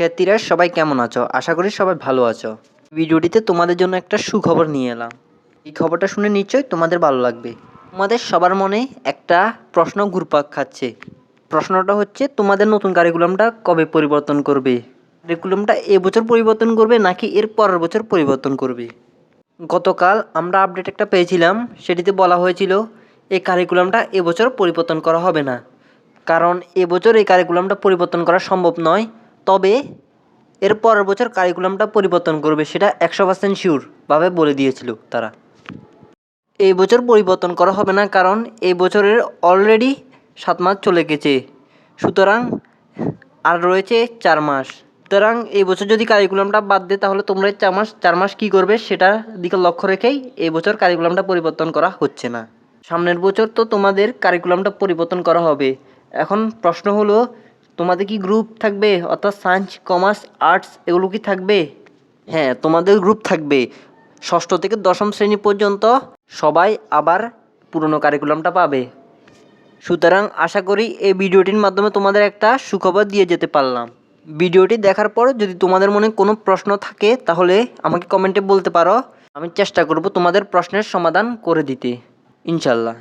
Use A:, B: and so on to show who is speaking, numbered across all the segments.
A: শিক্ষার্থীরা, সবাই কেমন আছো? আশা করি সবাই ভালো আছো। ভিডিওটিতে তোমাদের জন্য একটা সুখবর নিয়ে এলাম। এই খবরটা শুনে নিশ্চয়ই তোমাদের ভালো লাগবে। তোমাদের সবার মনে একটা প্রশ্ন ঘুরপাক খাচ্ছে। প্রশ্নটা হচ্ছে, তোমাদের নতুন কারিকুলামটা কবে পরিবর্তন করবে? কারিকুলামটা এবছর পরিবর্তন করবে, নাকি এর পরের বছর পরিবর্তন করবে? গতকাল আমরা আপডেট একটা পেয়েছিলাম, সেটিতে বলা হয়েছিল এই কারিকুলামটা এবছর পরিবর্তন করা হবে না। কারণ এবছর এই কারিকুলামটা পরিবর্তন করা সম্ভব নয়। তবে এর পরের বছর কারিকুলামটা পরিবর্তন করবে, সেটা একশো পার্সেন্ট শিওরভাবে বলে দিয়েছিল তারা। এই বছর পরিবর্তন করা হবে না কারণ এই বছরের অলরেডি সাত মাস চলে গেছে। সুতরাং আর রয়েছে চার মাস। সুতরাং এই বছর যদি কারিকুলামটা বাদ দেয় তাহলে তোমরা চার মাস চার মাস কী করবে সেটার দিকে লক্ষ্য রেখেই এই বছর কারিকুলামটা পরিবর্তন করা হচ্ছে না। সামনের বছর তো তোমাদের কারিকুলামটা পরিবর্তন করা হবে। এখন প্রশ্ন হলো তোমাদের কি গ্রুপ থাকবে? অর্থাৎ সায়েন্স কমার্স আর্টস এগুলো কি থাকবে? হ্যাঁ তোমাদের গ্রুপ থাকবে। ষষ্ঠ থেকে দশম শ্রেণি পর্যন্ত সবাই আবার পুরনো কারিকুলামটা পাবে। সুতরাং আশা করি এই ভিডিওটির মাধ্যমে তোমাদের একটা সুখবর দিয়ে যেতে পারলাম। ভিডিওটি দেখার পর যদি তোমাদের মনে কোনো প্রশ্ন থাকে, তাহলে আমাকে কমেন্টে বলতে পারো। আমি চেষ্টা করব তোমাদের প্রশ্নের সমাধান করে দিতে। ইনশাল্লাহ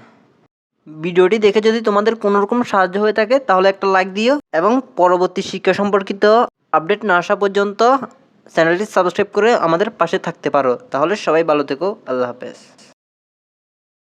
A: ভিডিওটি দেখে যদি তোমাদের কোনো রকম সাহায্য হয়ে থাকে, তাহলে একটা লাইক দিও এবং পরবর্তী শিক্ষা সম্পর্কিত আপডেট না আসা পর্যন্ত চ্যানেলটি সাবস্ক্রাইব করে আমাদের পাশে থাকতে পারো। তাহলে সবাই ভালো থেকো। আল্লাহ হাফেজ।